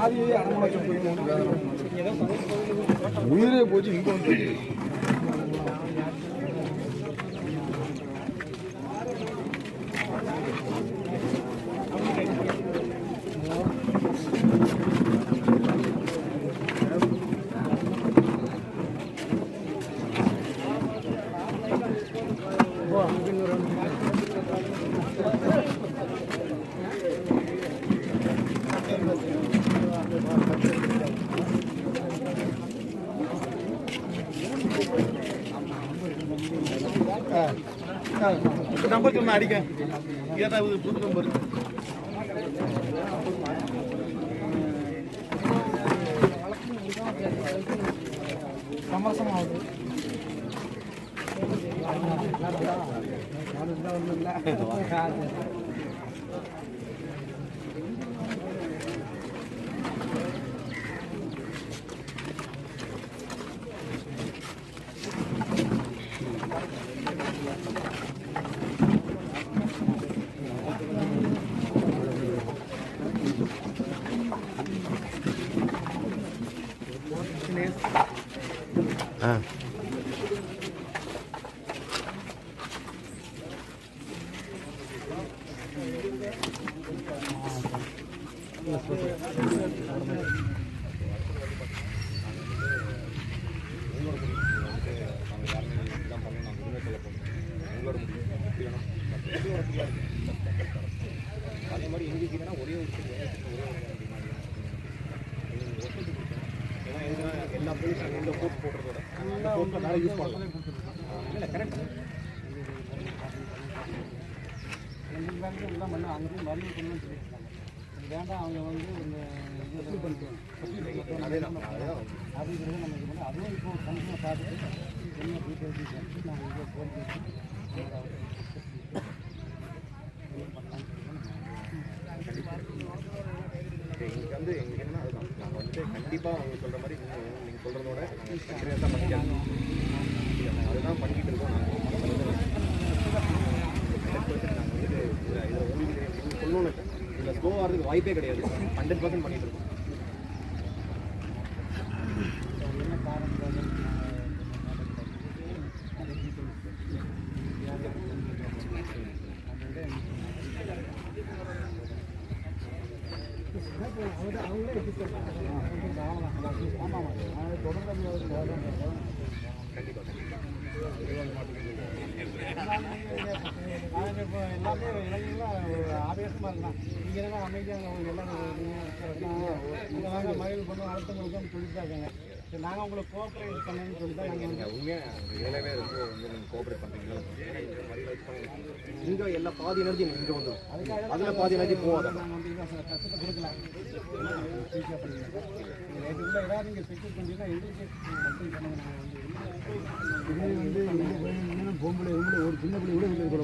ஆதியே அடமாச்சம் போய் உயிரே போச்சு இங்க வந்து நம்பர் சொன்ன அடிக்க. ஏதாவது புது நம்பர் சமரசம் ஆகுது ஒன்றும் இல்லை ஆ. அதே மாதிரி எங்களுக்கு என்னன்னா ஒரே ஒரு ஒரே ஒரு ஒரே எல்லா போலீஸும் எந்த கோர்ட் போடுறதோட அந்த கோர்ட்டில் வேலை யூஸ் பண்ணலாம். இல்லை கரெக்ட் எங்கள் பண்ண அங்கேயும் மருந்து பண்ணணும்னு சொல்லியிருக்காங்க வேண்டாம் அவங்க வந்து இந்த இது பண்ணிக்கலாம் அதே தான் அப்படிங்கிறது நம்ம இது பண்ணி அதுவும் இப்போ கண்டிப்பாக பார்த்துட்டு என்ன டீட்டெயில்ஸ் நாங்கள் இங்கே ஃபோன் பேசி எங்களுக்கு வந்து எங்களுக்கு என்ன அதுதான் நாங்கள் வந்து கண்டிப்பாக சொல்கிற மாதிரி நீங்கள் சொல்கிறதோட நாங்கள் தான் பண்ணிக்கலாம் அதுதான் பண்ணிக்கிட்டு இருக்கோம் நாங்கள் நாங்கள் இதில் உங்களுக்கு சொல்லணும்னு இல்லை இதில் ஸ்லோ ஆகிறதுக்கு வாய்ப்பே கிடையாது ஹண்ட்ரட் பர்சன்ட் பண்ணிட்டு இருக்கோம் என்ன அவங்களே எல்லாமே இளைஞர்களாக ஆவேசமாக இருக்கலாம் நீங்கள் அமைதியாக அவங்க எல்லாம் நீங்கள் வாங்க மயில் பண்ணுவோம் சொல்லிட்டு இருக்காங்க நாங்கள் உங்களுக்கு கோஆப்ரேட் பண்ணணும்னு சொல்லி தான் நாங்கள் உண்மையாக ரொம்ப வந்து நீங்கள் கோஆப்ரேட் பண்ணுறீங்களா இங்கே எல்லா பாதி எனர்ஜி இங்கே வந்துடும் அதில் பாதி எனர்ஜி போகாத. நாங்கள் வந்து இதான் கஷ்டத்தை கொடுக்கலாம் ஈஸியாக பண்ணிக்கலாம் நேற்று உள்ள ஏதாவது நீங்கள் செக்யூர் பண்ணிங்கன்னா எங்களுக்கு மெசேஜ் பண்ணுங்க நாங்கள் வந்து இது வந்து பொம்பளை உங்களை ஒரு சின்ன பிள்ளை கூட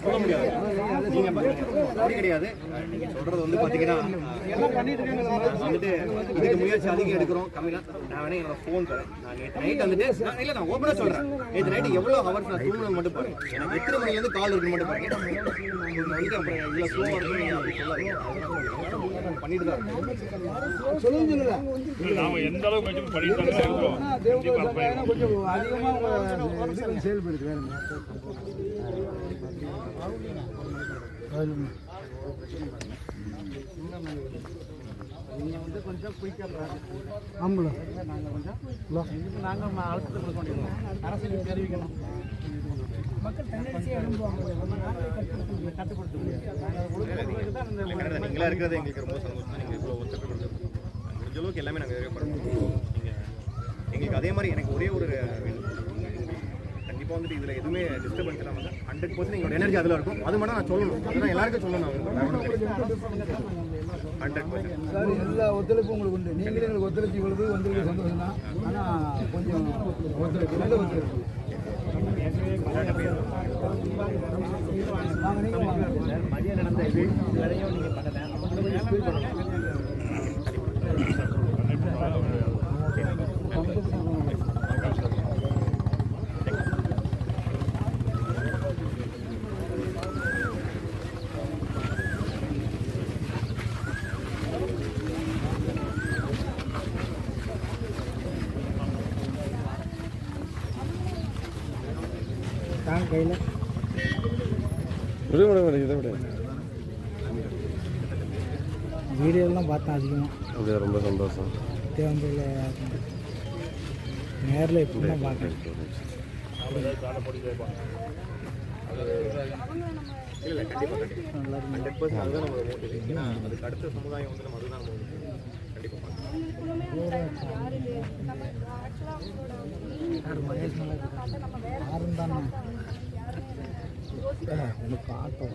சொல்ல முடியாது நீங்கள் அப்படி கிடையாது நீங்கள் சொல்கிறது வந்து பார்த்தீங்கன்னா வந்துட்டு இதுக்கு முயற்சி அதிகம் எடுக்கிறோம் நான் வேணா என்னோட ஃபோன் தரேன் நான் நேற்று நைட் வந்துட்டு நான் இல்லை நான் ஓப்பனாக சொல்கிறேன் நேற்று நைட்டு எவ்வளோ ஹவர்ஸ் நான் தூங்கணும் மட்டும் பாருங்க எனக்கு எத்தனை மணிலேருந்து கால் இருக்குன்னு மட்டும் பாருங்க வந்துட்டு அப்புறம் இவ்வளோ ஸ்லோவாக பண்ணிட்டு தான் இருக்கேன் நாம எந்த அளவுக்கு பண்ணிட்டு தான் இருக்கிறோம் கொஞ்சம் அதிகமாக செயல்படுது வேறு நீங்கள் வந்து கொஞ்சம் குயிக்காக ஆமாம் நாங்கள் கொஞ்சம் இதுக்கு நாங்கள் அழுத்தத்தை கொடுக்க வேண்டியது அரசுக்கு தெரிவிக்கணும் மக்கள் தன்னெழுச்சியாக எழும்புவாங்க இருக்கிறது எங்களுக்கு ரொம்ப சந்தோஷம். நீங்கள் இவ்வளோ ஒத்துழைப்பு கொடுத்துருக்கோம் முடிஞ்ச அளவுக்கு எல்லாமே நாங்கள் நிறைய பண்ணுறோம் நீங்கள் எங்களுக்கு அதே மாதிரி எனக்கு ஒரே ஒரு கண்டிப்பாக வந்துட்டு இதில் எதுவுமே டிஸ்டர்பன்ஸ் இல்லாமல் ஹண்ட்ரட் பர்சன்ட் எங்களோட எனர்ஜி அதில் இருக்கும். அது மட்டும் நான் சொல்லணும். அதுதான் எல்லாருக்கும் சொல்லணும் ஹண்ட்ரட் பர்சன்ட் சார் எல்லா ஒத்துழைப்பும் உங்களுக்கு உண்டு. நீங்களே எங்களுக்கு ஒத்துழைப்பு இவ்வளவு வந்திருக்கு சந்தோஷம் தான் ஆனால் கொஞ்சம் ஒத்துழைப்பு நல்ல ஒத்துழைப்பு. மதியம் நடந்த வேலையும் நீங்கள் பண்ணல. தாங்க கையில். விடு விடு விடு இதை விடு. வீடியோலாம் பார்த்தேன் அதிகமாக இது ரொம்ப சந்தோஷம். தேவந்தையில் நேரில் இப்போ தான் பார்க்குறேன் இல்லை கண்டிப்பாக கண்டிப்பாக ஹண்ட்ரட் பர்சன்ட் அதுதான் நம்மளோட மோட்டிவ் ஏன்னா அதுக்கு அடுத்த சமுதாயம் வந்து நம்ம அதுதான் நம்ம கண்டிப்பாக யாரும் தானே உனக்கு ஆட்டோ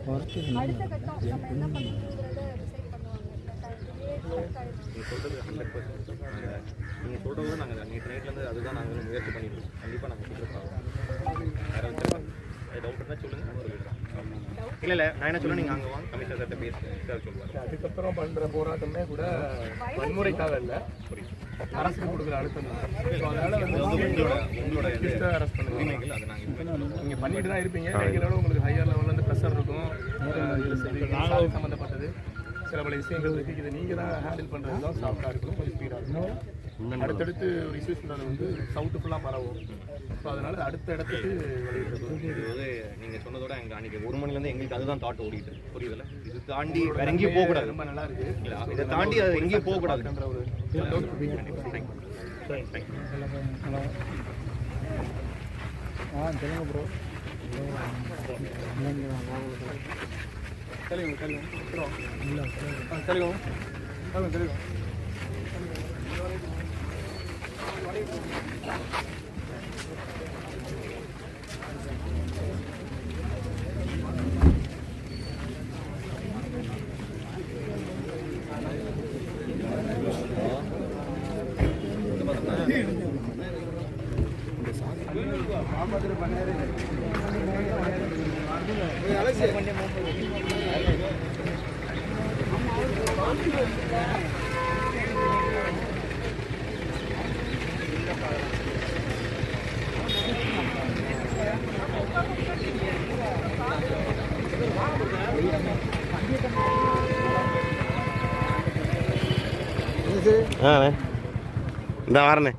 குறைச்சி நீங்கள் சொல்கிறது ஹண்ட்ரட் பர்சன்ட் நீங்கள் சொல்கிறது நாங்கள் நேற்று நைட்லேருந்து அதுதான் நாங்கள் முயற்சி பண்ணிட்டு கண்டிப்பாக நாங்கள் சீக்கிரம் வேறு டவுட் இருந்தால் சொல்லுங்கள் சொல்லிடுறோம் இல்லை இல்லை நான் என்ன சொல்ல நீங்கள் அங்கே வாங்க கமிஷனர் சார்கிட்ட பேசுங்க சார். அதுக்கப்புறம் பண்ணுற போராட்டமே கூட வன்முறைக்காக இல்லை அரசுக்கு கொடுக்குற அழுத்தம் அதனால வந்து உங்களோட உங்களோட அரசு அரெஸ்ட் உரிமைகள் அதை நாங்கள் பண்ணிட்டு தான் இருப்பீங்க ரெகுலராக உங்களுக்கு ஹையர் லெவலில் ப்ரெஷர் இருக்கும் சம்மந்தப்பட்டது சில பல விஷயங்கள் இருக்கு இதை நீங்க தான் ஹேண்டில் பண்றது தான் சாஃப்டா இருக்கும். கொஞ்சம் ஸ்பீடா இருக்கும். அடுத்தடுத்து ஒரு இஷ்யூஸ் வந்து சவுத்து ஃபுல்லாக பரவும். ஸோ அதனால அடுத்த இடத்துக்கு இது வந்து நீங்கள் சொன்னதோட எங்கள் அன்றைக்கி ஒரு மணிலேருந்து எங்களுக்கு அதுதான் தாட் ஓடிட்டு. புரியுதுல்ல? இது தாண்டி வேற எங்கேயும் போகக்கூடாது. ரொம்ப நல்லா இருக்கு. இல்லை இதை தாண்டி அது எங்கேயும் போகக்கூடாது. பண்ற ஒரு ஹலோ ஆ சொல்லுங்க ப்ரோ தெரியும் தெரியும் இல்லை தெரியும் தெரியும் தெரியும் ஆ இந்த வரண்ணே